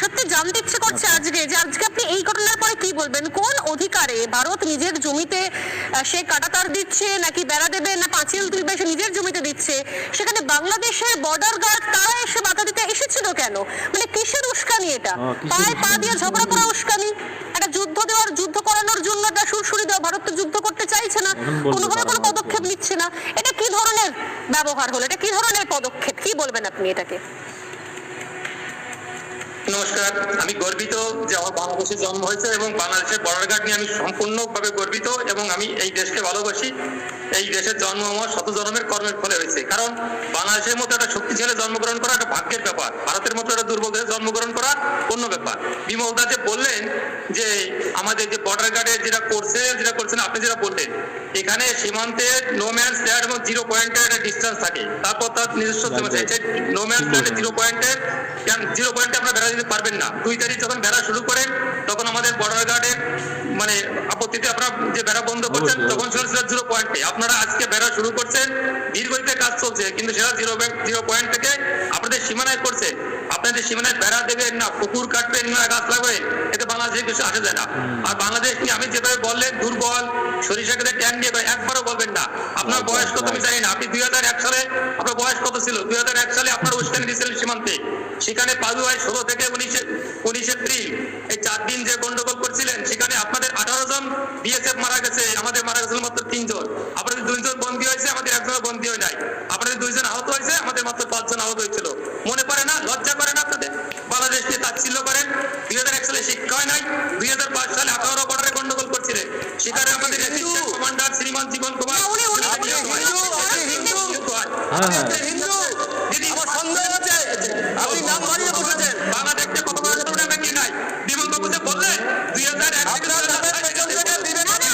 সত্যি জানতে ইচ্ছে করছে আজকে যে আজকে আপনি এই ঘটনার পরে কি বলবেন? কোন অধিকারে ভারত নিজের জমিতে সে কাটাতার দিচ্ছে নাকি বেড়া দেবে না পাঁচিল তুলবে সে নিজের জমিতে দিচ্ছে? সেখানে বাংলাদেশের বর্ডার গার্ড তারা এসে বাধা দিতে এসেছিল কেন? মানে কিসের উস্কানি এটা? পায়ে পা দিয়ে ঝগড়া করা উস্কানি? একটা যুদ্ধ দেওয়ার যুদ্ধ করানোর জন্য একটা সুরসুরি দেওয়া ভারত তো যুদ্ধ করতে চাইছে না। কোনোভাবে কোনো পদক্ষেপ নিচ্ছে না। এটা কি ধরনের ব্যবহার হলো? এটা কি ধরনের পদক্ষেপ? কি বলবেন আপনি এটাকে? নমস্কার আমি গর্বিত যে আমার বাংলাদেশে জন্ম হয়েছে এবং বাংলাদেশের বর্ডার গার্ড নিয়ে আমি সম্পূর্ণভাবে গর্বিত এবং আমি এই দেশকে ভালোবাসি। এই দেশের জন্ম আমার শত জন্মের কর্মের ফলে হয়েছে। কারণ বাংলাদেশের মতো একটা শক্তিশালী জন্মগ্রহণ করা একটা ভাগ্যের ব্যাপার। ভারতের মতো একটা দুর্বল দেশে জন্মগ্রহণ করা অন্য ব্যাপার। বিমল দা যে বললেন যে আমাদের যে বর্ডার গার্ডে যেটা করছে যেটা করছেন আপনি যেটা বললেন এখানে সীমান্তে নো ম্যান্স ল্যান্ড এবং জিরো পয়েন্টের একটা ডিস্টেন্স থাকে। তারপর তার নিজস্ব নো ম্যান্স ল্যান্ডে জিরো পয়েন্টের জিরো পয়েন্টে আপনারা বেড়া দিতে পারবেন না। দুই তারিখ যখন বেড়া শুরু করেন তখন আমাদের বর্ডার গার্ডের মানে আপত্তিতে আপনারা যে বেড়া বন্ধ করছেন তখন ছিল জিরো পয়েন্টে আপনারা আজকে বেড়া শুরু করছেন দীর্ঘদিতে কাজ চলছে কিন্তু সেটা জিরো জিরো পয়েন্ট থেকে আপনাদের সীমানায় করছে আপনাদের সীমানায় বেড়া দেবেন না পুকুর কাটবেন না গাছ লাগাবেন এতে বাংলাদেশে কিছু আসে যায় না। আর বাংলাদেশ নিয়ে আমি যেভাবে বললেন দুর্বল সরিষা খেতে ট্যাং দিয়ে একবারও বলবেন না। আপনার বয়স কত আমি জানি না। আপনি দুই হাজার এক সালে আপনার বয়স কত ছিল? দুই হাজার এক সালে আপনার উস্কানি দিয়েছিলেন সীমান্তে। সেখানে পালু হয় ষোলো থেকে উনিশে উনিশ এপ্রিল এই চার দিন যে গন্ডগোল করছিলেন সেখানে আপনাদের আঠারো জন বিএসএফ মারা গেছে। আমাদের মারা গেছিল মাত্র তিনজন। আপনাদের দুইজন বন্দী হয়েছে আমাদের একজন বন্দী হয় নাই। আপনাদের দুইজন আহত হয়েছে আমাদের মাত্র পাঁচজন আহত হয়েছিল। মনে পড়ে না? লজ্জা করে না আপনাদের? বাংলাদেশকে তাচ্ছিল্য করেন। দুই হাজার এক সালে শিক্ষা হয় নাই দুই হাজার পাঁচ সালে আঠারো বর্ডারে গন্ডগোল করছিলেন সেখানে আমাদের অ্যাসিস্ট্যান্ট কমান্ডার শ্রীমান জীবন কুমার না, উনি- উনি- উনি নিহত হয়। উনি হিন্দু, নিহত হয়। হ্যাঁ, হ্যাঁ। হিন্দু দিদি আমার সন্দেহ আছে। আপনি নাম বাড়িয়ে বসেছেন। বাংলাদেশকে কত বড় ছোট আমরা কি নাই? বিমল বাবু বললেন দুই হাজার এক থেকে দুই হাজার ছয় থেকে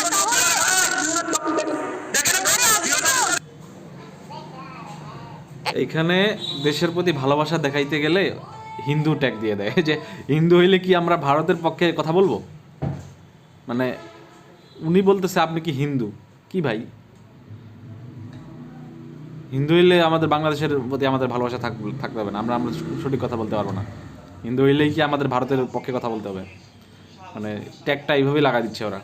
বিবেক দেখেন দুই হাজার এখানে দেশের প্রতি ভালোবাসা দেখাইতে গেলে হিন্দু ট্যাগ দিয়ে দেয়। যে হিন্দু হইলে কি আমরা ভারতের পক্ষে কথা বলব? মানে উনি বলতেছে আপনি কি হিন্দু? কি ভাই? হিন্দু হইলে আমাদের বাংলাদেশের প্রতি আমাদের ভালোবাসা থাক, থাকতে হবে না। আমরা আমরা সঠিক কথা বলতে পারব না। হিন্দু হইলেই কি আমাদের ভারতের পক্ষে কথা বলতে হবে? মানে ট্যাগটা এইভাবেই লাগা দিচ্ছে ওরা।